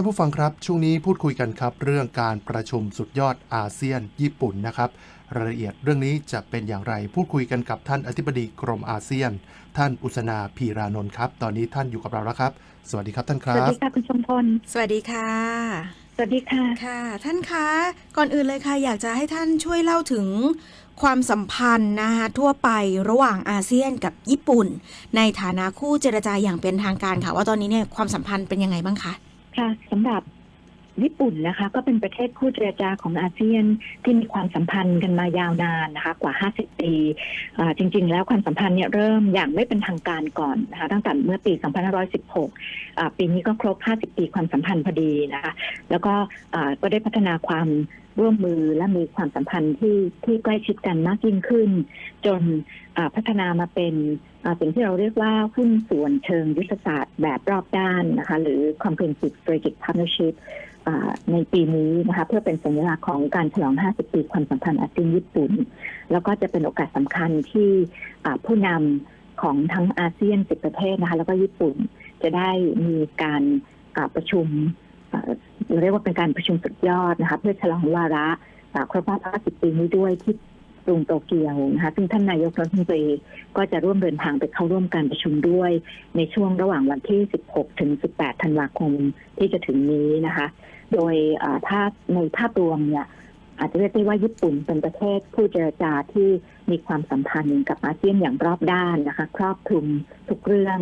านผู้ฟังครับช่วงนี้พูดคุยกันครับ เรื่องการประชุมสุดยอดอาเซียน ญี่ปุ่นนะครับ รายละเอียดเรื่องนี้จะเป็นอย่างไรพูดคุยกันกับท่านอธิบดีกรมอาเซียน ท่านอุษนาพีรานนท์ครับ ตอนนี้ท่านอยู่กับเราแล้วครับ สวัสดีครับท่านคสวัรัสบดีค่ะคุณชมพล สวัสดีค่ะ สวัสดีค่ะค่ะ ท่านคะก่อนอื่นเลยค่ะ อยากจะให้ท่านช่วยเล่าถึงความสัมพันธ์นะคะทั่วไประหว่างอาเซียนกับญี่ปุ่น ในฐานะคู่เจรจาอย่างเป็นทางการค่ะ ว่าตอนนี้เนี่ยความสัมพันธ์เป็นยังไงบ้างคะ ค่ะสำหรับ ญี่ปุ่นนะคะ ก็เป็นประเทศคู่เจรจาของอาเซียนที่มีความสัมพันธ์กันมายาวนานนะคะ กว่า 50 ปีจริง ๆ แล้วความสัมพันธ์เนี่ยเริ่มอย่างไม่เป็นทางการก่อนนะคะตั้งแต่เมื่อปี 2516 ปีนี้ก็ครบ 50 ปีความสัมพันธ์พอดีนะคะ แล้วก็ก็ได้พัฒนาความร่วมมือและมีความสัมพันธ์ที่ที่ใกล้ชิดกันมากยิ่งขึ้น จนพัฒนามาเป็นสิ่งที่เราเรียกว่าหุ้นส่วนเชิงยุทธศาสตร์แบบรอบด้านนะคะ หรือ comprehensive strategic partnership ในปีนี้นะคะเพื่อเป็นสัญลักษณ์ของการฉลอง 50 ปีความสัมพันธ์อาเซียนญี่ปุ่น แล้วก็จะเป็นโอกาสสำคัญที่ผู้นำของทั้งอาเซียน 10 ประเทศนะคะแล้วก็ญี่ปุ่นจะได้มีการประชุมเรียกว่าเป็นการประชุมสุดยอดนะคะเพื่อฉลองวาระครบรอบ 50 ปีนี้ด้วยที่ กรุงโตเกียวนะคะซึ่งท่านนายกรัฐมนตรีก็จะร่วมเดินทางไปเข้าร่วมการประชุมด้วย ในช่วงระหว่างวันที่ 16 ถึง 18 ธันวาคมที่จะถึงนี้นะคะ โดยอ่าถ้าในภาพรวมเนี่ยอาจจะเรียกได้ว่าญี่ปุ่นเป็นประเทศผู้เจรจาที่มีความสัมพันธ์กับอาเซียนอย่างรอบด้านนะคะ ครอบคลุมทุกเรื่อง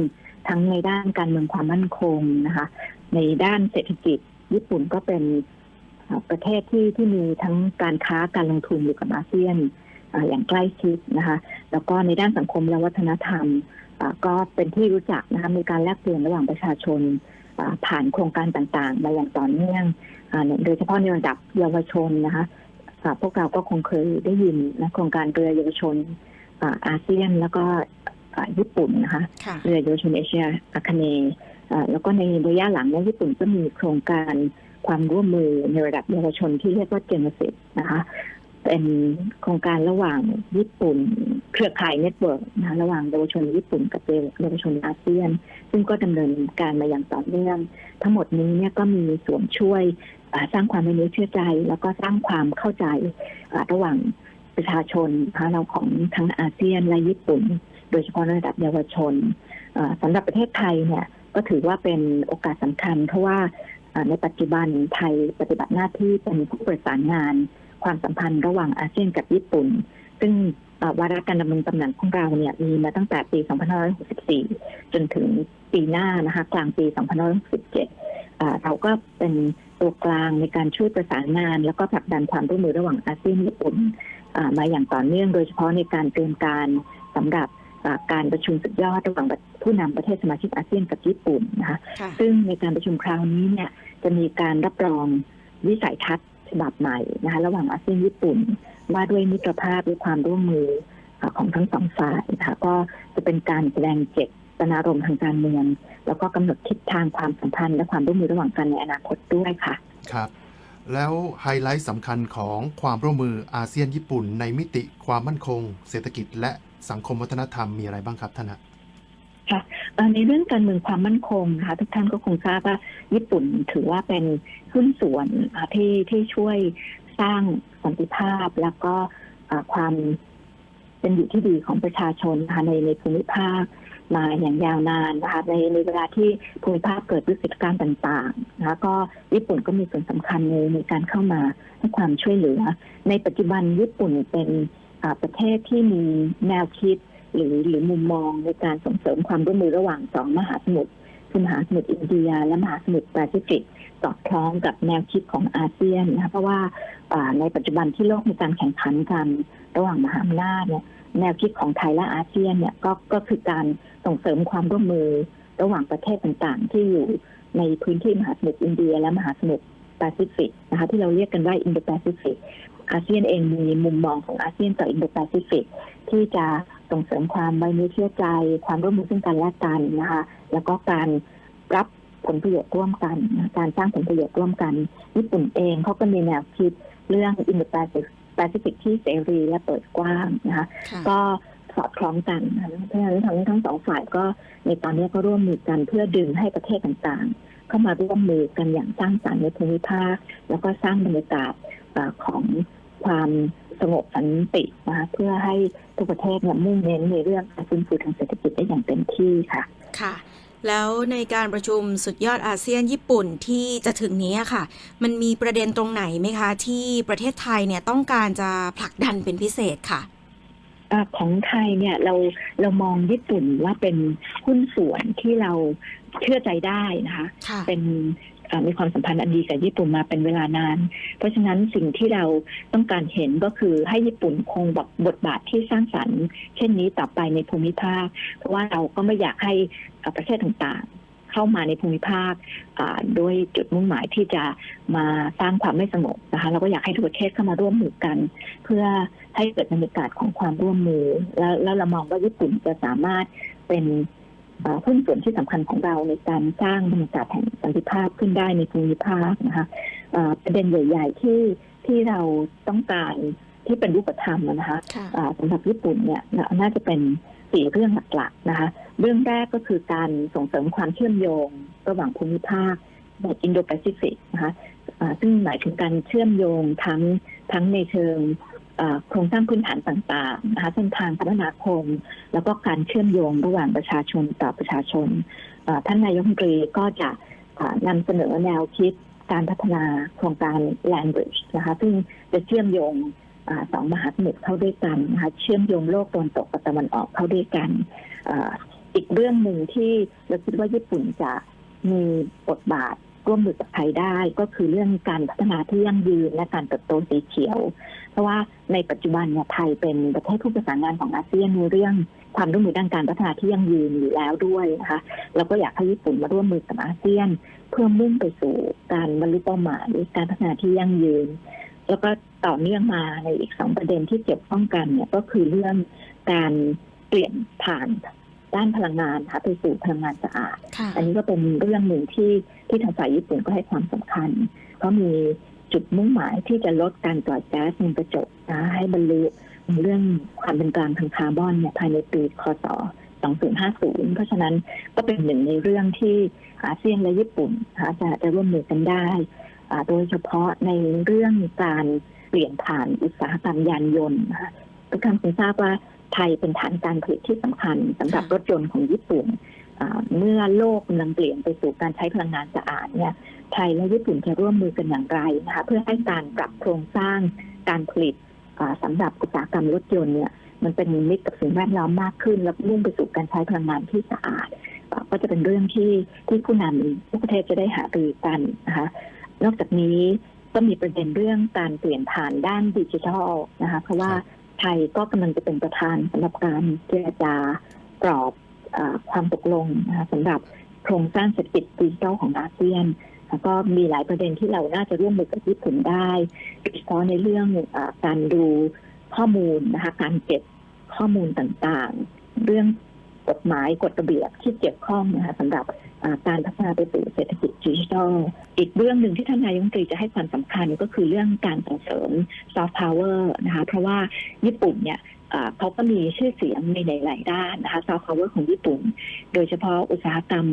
ทั้งในด้านการเมืองความมั่นคงนะคะ ในด้านเศรษฐกิจ ญี่ปุ่นก็เป็นประเทศที่ที่มีทั้งการค้าการลงทุนอยู่กับอาเซียน อ่าอย่างใกล้ชิดนะคะ แล้วก็ในด้านสังคมและวัฒนธรรมอ่าก็เป็นที่รู้จักนะคะมีการแลกเปลี่ยนระหว่างประชาชนอ่าผ่านโครงการต่างๆ มาอย่างต่อเนื่องอาโดยเฉพาะในระดับเยาวชนนะคะอ่าพวกเราก็คงเคยได้ยินนะโครงการเรือเยาวชนอ่าอาเซียนแล้วก็อ่าญี่ปุ่นนะคะค่ะเรือเยาวชนเอเชียอาคาเนย์เอ่อแล้วก็ในระยะหลังเนี่ยญี่ปุ่นก็มีโครงการความร่วมมือในระดับเยาวชนที่เรียกว่าเจนสิตนะคะ เป็นโครงการระหว่างญี่ปุ่น เครือข่ายเน็ตเวิร์กนะระหว่างเยาวชนญี่ปุ่นกับเยาวชนอาเซียน ซึ่งก็ดำเนินการมาอย่างต่อเนื่อง ทั้งหมดนี้เนี่ยก็มีส่วนช่วยสร้างความไม่ไว้เนื้อเชื่อใจ แล้วก็สร้างความเข้าใจระหว่างประชาชนนะเราของทั้งอาเซียนและญี่ปุ่น โดยเฉพาะระดับเยาวชนอ่าสำหรับประเทศไทยเนี่ยก็ถือว่าเป็นโอกาสสำคัญ เพราะว่าในปัจจุบันไทยปฏิบัติหน้าที่เป็นผู้ประสานงาน ความสัมพันธ์ระหว่างอาเซียนกับญี่ปุ่น ซึ่งอ่าวาระการดำรงตำแหน่งของเราเนี่ยมีมาตั้งแต่ปี 2564 จนถึงปีหน้านะคะกลางปี 2567อ่าเราก็เป็นตัวกลางในการช่วยประสานงาน แล้วก็ผลักดันความร่วมมือระหว่างอาเซียนญี่ปุ่นอ่ามาอย่างต่อเนื่องโดยเฉพาะในการเตรียมการสำหรับอ่าการประชุมสุดยอดระหว่างผู้นำประเทศสมาชิกอาเซียนกับญี่ปุ่นนะคะค่ะซึ่งในการประชุมคราวนี้เนี่ยจะมีการรับรองวิสัยทัศน์ ฉบับใหม่นะคะระหว่างอาเซียนญี่ปุ่นว่าด้วยมิตรภาพด้วยความร่วมมือของทั้งสองฝ่ายนะคะก็จะเป็นการแสดงเจตนารมณ์ทางการเมือง แล้วก็กำหนดทิศทางความสัมพันธ์และความร่วมมือระหว่างกันในอนาคตด้วยค่ะครับแล้วไฮไลท์สำคัญของความร่วมมืออาเซียนญี่ปุ่น ในมิติความมั่นคง เศรษฐกิจ และสังคมวัฒนธรรมมีอะไรบ้างครับท่านฮะ เอ่อในเรื่องการเมืองความมั่นคงนะคะทุกท่านก็คงทราบว่าญี่ปุ่นถือว่าเป็นหุ้นส่วนที่ที่ช่วยสร้างสันติภาพแล้วก็ความเป็นอยู่ที่ดีของประชาชนนะคะในในภูมิภาคมาอย่างยาวนานนะคะในในเวลาที่ภูมิภาคเกิดวิกฤตการณ์ต่างๆนะคะก็ญี่ปุ่นก็มีส่วนสำคัญในในการเข้ามาให้ความช่วยเหลือ ในปัจจุบันญี่ปุ่นเป็นประเทศที่มีแนวคิด หรือหรือมุมมองในการส่งเสริมความร่วมมือระหว่างสองมหาสมุทรคือมหาสมุทรอินเดีย และมหาสมุทรแปซิฟิกสอดคล้องกับแนวคิดของอาเซียนนะคะเพราะว่าในปัจจุบันที่โลกมีการแข่งขันกันระหว่างมหาอำนาจเนี่ยแนวคิดของไทยและอาเซียนเนี่ยก็ก็คือการส่งเสริมความร่วมมือระหว่างประเทศต่างๆ ที่อยู่ในพื้นที่มหาสมุทรอินเดีย และมหาสมุทรแปซิฟิกนะคะที่เราเรียกกันว่าอินโดแปซิฟิกอาเซียนเองมีมุมมองของอาเซียนต่ออินโดแปซิฟิกที่จะ ส่งเสริมความไว้เนื้อเชื่อใจ ความร่วมมือซึ่งกันและกันนะคะ แล้วก็การรับผลประโยชน์ร่วมกันนะการสร้างผลประโยชน์ร่วมกัน ญี่ปุ่นเองเขาก็มีแนวคิดเรื่องอินโดแปซิฟิกที่เสรีและเปิดกว้างนะคะค่ะก็สอดคล้องกันนะคะเพราะฉะนั้นทั้งทั้งสองฝ่ายก็ในตอนนี้ก็ร่วมมือกันเพื่อดึงให้ประเทศต่างๆ เข้ามาร่วมมือกันอย่างสร้างสรรค์ในภูมิภาค แล้วก็สร้างบรรยากาศอ่าของความ สงบสันตินะคะเพื่อให้ทุกประเทศเนี่ยมุ่งเน้นในเรื่องการฟื้นฟูทางเศรษฐกิจได้อย่างเต็มที่ค่ะ ค่ะ แล้วในการประชุมสุดยอดอาเซียนญี่ปุ่นที่จะถึงนี้อะค่ะ มันมีประเด็นตรงไหนไหมคะ ที่ประเทศไทยเนี่ยต้องการจะผลักดันเป็นพิเศษค่ะอาของไทยเนี่ยเราเรามองญี่ปุ่นว่าเป็นหุ้นส่วนที่เราเชื่อใจได้นะคะค่ะเป็นเอ่อ มีความสัมพันธ์อันดีกับญี่ปุ่นมาเป็นเวลานาน เพราะฉะนั้นสิ่งที่เราต้องการเห็นก็คือให้ญี่ปุ่นคงบทบทบาทที่สร้างสรรค์ เช่นนี้ต่อไปในภูมิภาค เพราะว่าเราก็ไม่อยากให้ประเทศต่างๆ เข้ามาในภูมิภาคอ่าโดยจุดมุ่งหมายที่จะมาสร้างความไม่สงบนะคะเราก็อยากให้ทุกประเทศเข้ามาร่วมมือกัน เพื่อให้เกิดบรรยากาศของความร่วมมือ แล้วเรามองว่าญี่ปุ่นจะสามารถเป็น หุ้นส่วนที่สำคัญของเราในการสร้างบรรยากาศแห่งสันติภาพขึ้นได้ในภูมิภาคนะคะเอ่อประเด็นใหญ่ ๆ ที่ที่เราต้องการที่เป็นรูปธรรมนะคะค่ะอ่าสำหรับญี่ปุ่นเนี่ยน่าน่าจะเป็นสี่เรื่องหลักๆนะคะเรื่องแรกก็คือการส่งเสริมความเชื่อมโยงระหว่างภูมิภาคแบบอินโดแปซิฟิกนะคะอ่าซึ่งหมายถึงการเชื่อมโยงทั้งทั้งในเชิงอ่า โครงสร้างพื้นฐานต่างๆนะคะเส้นทางคมนาคม แล้วก็การเชื่อมโยงระหว่างประชาชนต่อประชาชน ท่านนายกรัฐมนตรีก็จะอ่านำเสนอแนวคิดการพัฒนาโครงการ Land Bridge นะคะซึ่งจะเชื่อมโยงอสองมหาสมุทรเข้าด้วยกันนะคะเชื่อมโยงโลกตะวันตกกับตะวันออกเข้าด้วยกันอ,อีกเรื่องหนึ่งที่เราคิดว่าญี่ปุ่นจะมีบทบาท ร่วมมือกับไทยได้ ก็คือเรื่องการพัฒนาที่ยั่งยืนและการเติบโตสีเขียว เพราะว่าในปัจจุบันเนี่ยไทยเป็นประเทศผู้ประสานงานของอาเซียนในเรื่องความร่วมมือด้านการพัฒนาที่ยั่งยืนอยู่แล้วด้วยนะคะเราก็อยากให้ญี่ปุ่นมาร่วมมือกับอาเซียน เพื่อมุ่งไปสู่การบรรลุเป้าหมายการพัฒนาที่ยั่งยืน แล้วก็ต่อเนื่องมาในอีกสองประเด็นที่เกี่ยวข้องกันเนี่ยก็คือเรื่องการเปลี่ยนผ่าน ด้านพลังงานนะคะไปสู่พลังงานสะอาดค่ะอันนี้ก็เป็นเรื่องหนึ่งที่ที่ทางฝ่ายญี่ปุ่นก็ให้ความสำคัญ เพราะมีจุดมุ่งหมายที่จะลดการปล่อยแก๊สเรือนกระจกนะให้บรรลุเรื่องความเป็นกลางทางคาร์บอนเนี่ยภายในปีคศ2050 เพราะฉะนั้นก็เป็นหนึ่งในเรื่องที่อาเซียนและญี่ปุ่นนะคะจะจะร่วมมือกันได้อ่าโดยเฉพาะในเรื่องการเปลี่ยนผ่านอุตสาหกรรมยานยนต์นะคะทุกท่านคงทราบว่า ไทยเป็นฐานการผลิตที่สำคัญสำหรับรถยนต์ของญี่ปุ่นอ่าเมื่อโลกกำลังเปลี่ยนไปสู่การใช้พลังงานสะอาดเนี่ยไทยและญี่ปุ่นจะร่วมมือกันอย่างไรนะคะเพื่อให้การปรับโครงสร้างการผลิตอ่าสำหรับอุตสาหกรรมรถยนต์เนี่ยมันเป็นมิตรกับสิ่งแวดล้อมมากขึ้น และมุ่งไปสู่การใช้พลังงานที่สะอาดอ่าก็จะเป็นเรื่องที่ที่ผู้นำทุกประเทศจะได้หารือกันนะคะนอกจากนี้ก็มีประเด็นเรื่องการเปลี่ยนผ่านด้านดิจิทัลนะคะเพราะว่า ไทยก็กำลังจะเป็นประธานสำหรับการเจรจากรอบอความตกลงนะคะสำหรับโครงสร้างเศรษฐกิจดิจิทัลของอาเซียนแล้วก็มีหลายประเด็นที่เราน่าจะร่วมมือกับญี่ปุ่นได้โดยเฉพาะในเรื่องอการดูข้อมูลนะคะการเก็บข้อมูลต่างๆ เรื่องกฎหมายกฎระเบียบที่เกี่ยวข้องนะคะสำหรับ การพัฒนาไปสู่เศรษฐกิจดิจิทัล อีกเรื่องหนึ่งที่ท่านนายกรัฐมนตรีจะให้ความสำคัญก็คือเรื่องการส่งเสริมซอฟต์พาวเวอร์นะคะเพราะว่าญี่ปุ่นเนี่ยเขาก็มีชื่อเสียงในหลาย ๆ ด้านนะคะซอฟต์พาวเวอร์ของญี่ปุ่น โดยเฉพาะอุตสาหกรรม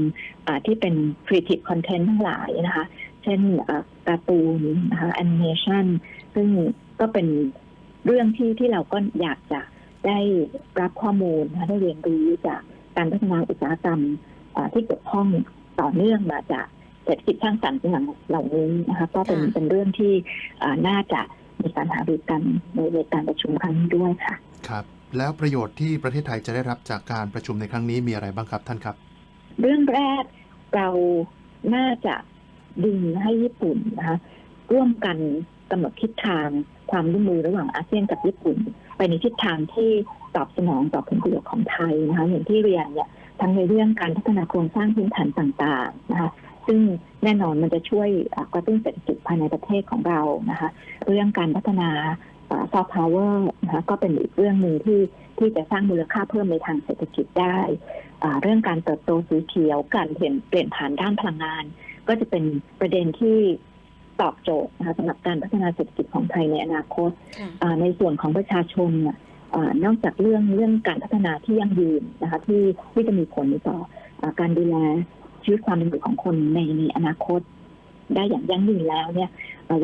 ที่เป็น Creative Content ทั้งหลายนะคะ เช่นการ์ตูนนะคะแอนิเมชันซึ่งก็เป็นเรื่องที่ที่เราก็อยากจะได้รับข้อมูลนะคะได้เรียนรู้จากการพัฒนาอุตสาหกรรม ที่เกี่ยวข้องต่อเนื่องมาจากเศรษฐกิจสร้างสรรค์อย่างเหล่านี้นะคะก็เป็นค่ะเป็นเรื่องที่อ่าน่าจะมีการหารือกันในในการประชุมครั้งนี้ด้วยค่ะ ครับ แล้วประโยชน์ที่ประเทศไทยจะได้รับจากการประชุมในครั้งนี้มีอะไรบ้างครับท่านครับ เรื่องแรกเราน่าจะดึงให้ญี่ปุ่นนะคะร่วมกันกำหนดทิศทางความร่วมมือระหว่างอาเซียนกับญี่ปุ่น ไปในทิศทางที่ตอบสนองต่อผลประโยชน์ของไทยนะคะอย่างที่เรียนเนี่ย ทั้งในเรื่องการพัฒนาโครงสร้างพื้นฐานต่างๆนะคะซึ่งแน่นอนมันจะช่วยอ่ากระตุ้นเศรษฐกิจภายในประเทศของเรานะคะเรื่องการพัฒนาซอฟต์พาวเวอร์นะคะก็เป็นอีกเรื่องหนึ่งที่ที่จะสร้างมูลค่าเพิ่มในทางเศรษฐกิจได้อ่าเรื่องการเติบโตสีเขียวการเปลี่ยนเปลี่ยนผ่านด้านพลังงาน ก็จะเป็นประเด็นที่ตอบโจทย์นะคะสำหรับการพัฒนาเศรษฐกิจของไทยในอนาคตค่ะอ่าในส่วนของประชาชนเนี่ยอ่านอกจากเรื่องเรื่องการพัฒนาที่ยั่งยืนนะคะที่ที่จะมีผลต่ออการดูแลชีวิตความเป็นอยู่ของคนในในอนาคต ได้อย่างยั่งยืนแล้วเนี่ย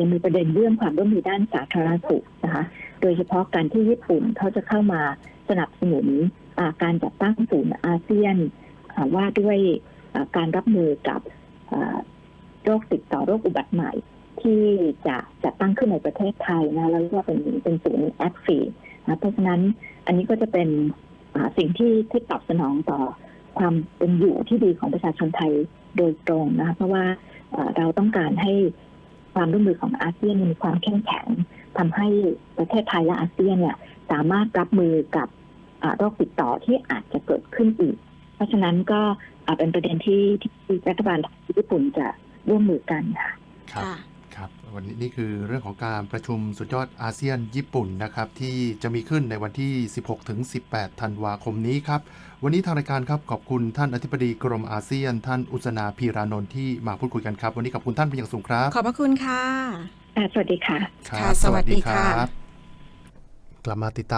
ยังมีประเด็นเรื่องความร่วมมือด้านสาธารณสุขนะคะโดยเฉพาะการที่ญี่ปุ่นเขาจะเข้ามาสนับสนุนการจัดตั้งศูนย์อาเซียนว่าด้วยการรับมือกับโรคติดต่อโรคอุบัติใหม่ที่จะจัดตั้งขึ้นในประเทศไทยนะแล้วก็เป็นเป็นศูนย์แอดฟี นะเพราะฉะนั้นอันนี้ก็จะเป็นสิ่งที่ที่ตอบสนองต่อความเป็นอยู่ที่ดีของประชาชนไทยโดยตรงนะคะเพราะว่าเราต้องการให้ความร่วมมือของอาเซียนมีความเข้มแข็งทำให้ประเทศไทยและอาเซียนเนี่ยสามารถรับมือกับโรคติดต่อที่อาจจะเกิดขึ้นอีก เพราะฉะนั้นก็เป็นประเด็นที่ที่รัฐบาลญี่ปุ่นจะร่วมมือกันค่ะ ครับค่ะครับวันนี้นี่คือเรื่องของการประชุมสุดยอดอาเซียนญี่ปุ่นนะครับที่จะมีขึ้นในวันที่ 16ถึง18 ธันวาคมนี้ครับ วันนี้ทางรายการครับขอบคุณท่านอธิบดีกรมอาเซียน ท่านอุษนาพีรานนท์ที่มาพูดคุยกันครับ วันนี้ขอบคุณท่านเป็นอย่างสูงครับ ขอบพระคุณค่ะอ่าสวัสดีค่ะครับค่ะ สวัสดีค่ะ กลับมาติดตาม